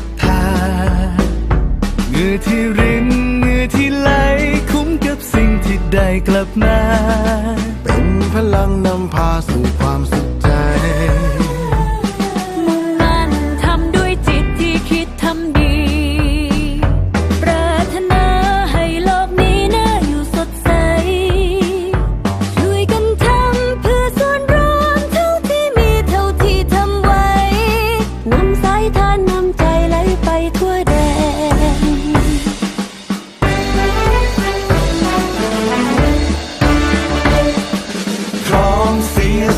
ท งื่อที่รินเหงื่อที่ไหลคุ้มกับสิ่งที่ได้กลับมา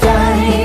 ใจ